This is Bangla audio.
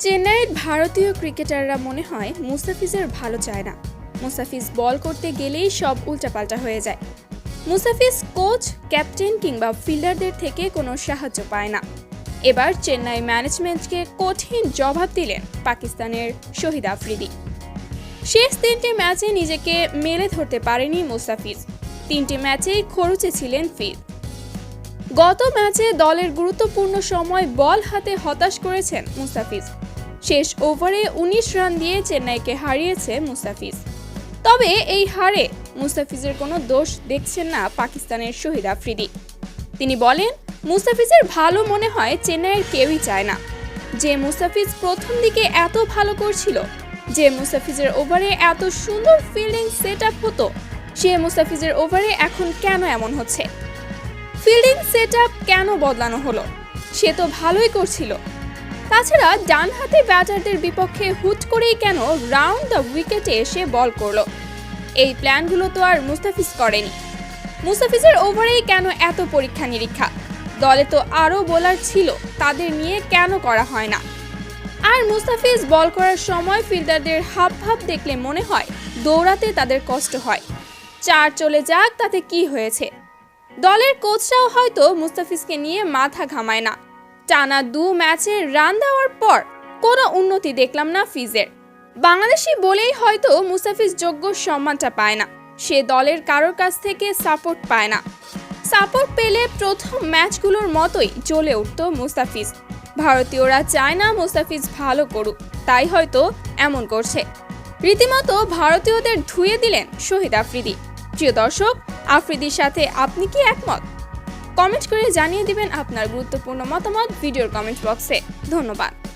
চেন্নাইয়ের ভারতীয় ক্রিকেটাররা মনে হয় মুস্তাফিজের ভালো চায় না। মুস্তাফিজ বল করতে গেলেই সব উল্টাপাল্টা হয়ে যায়। মুস্তাফিজ কোচ, ক্যাপ্টেন কিংবা ফিল্ডারদের থেকে কোনো সাহায্য পায় না। এবার চেন্নাই ম্যানেজমেন্টকে কঠিন জবাব দিলেন পাকিস্তানের শহীদ আফ্রিদি। শেষ তিনটি ম্যাচে নিজেকে মেলে ধরতে পারেনি মুস্তাফিজ। তিনটি ম্যাচেই খরচে ছিলেন ফিট গত ম্যাচে দলের গুরুত্বপূর্ণ সময় বল হাতে হতাশ করেছেন মুস্তাফিজ। শেষ ওভারে উনিশ রান দিয়ে চেন্নাইকে হারিয়েছে মুস্তাফিজ। তবে এই হারে মুস্তাফিজের কোনো দোষ দেখছেন না পাকিস্তানের শহীদ আফ্রিদি। তিনি বলেন, মুস্তাফিজের ভালো মনে হয় চেন্নাইয়ের কেউই চায় না। যে মুস্তাফিজ প্রথম দিকে এত ভালো করছিল, যে মুস্তাফিজের ওভারে এত সুন্দর ফিল্ডিং সেট আপ হতো, সে মুস্তাফিজের ওভারে এখন কেন এমন হচ্ছে? ফিল্ডিং সেট কেন বদলানো হলো? সে তো ভালোই করছিল। তাছাড়া ডান হাতে ব্যাটারদের বিপক্ষে হুট করেই কেন রাউন্ড দ্য উইকেটে এসে বল করল? এই প্ল্যানগুলো তো আর মুস্তাফিজ করেনি। মুস্তাফিজের ওভারেই কেন এত পরীক্ষা নিরীক্ষা? দলে তো আরও বোলার ছিল, তাদের নিয়ে কেন করা হয় না? আর মুস্তাফিজ বল করার সময় ফিল্ডারদের হাব ভাব দেখলে মনে হয় দৌড়াতে তাদের কষ্ট হয়। চার চলে যাক, তাতে কি হয়েছে? দলের কোচরাও হয়তো মুস্তাফিজকে নিয়ে মাথা ঘামায় না। টানা দু ম্যাচে রান দেওয়ার পর কোনো উন্নতি দেখলাম না ফিজের। বাংলাদেশি বলেই হয়তো মুস্তাফিজ যোগ্য সম্মানটা পায় না। সে দলের কারোর কাছ থেকে সাপোর্ট পায় না। সাপোর্ট পেলে প্রথম ম্যাচগুলোর মতোই জ্বলে উঠত মুস্তাফিজ। ভারতীয়রা চায় না মুস্তাফিজ ভালো করুক, তাই হয়তো এমন করছে। রীতিমতো ভারতীয়দের ধুয়ে দিলেন শহীদ আফ্রিদি। প্রিয় দর্শক আফ্রিদির সাথে আপনি কি একমত? কমেন্ট করে জানিয়ে দিবেন আপনার গুরুত্বপূর্ণ মতামত ভিডিওর কমেন্ট বক্সে। ধন্যবাদ।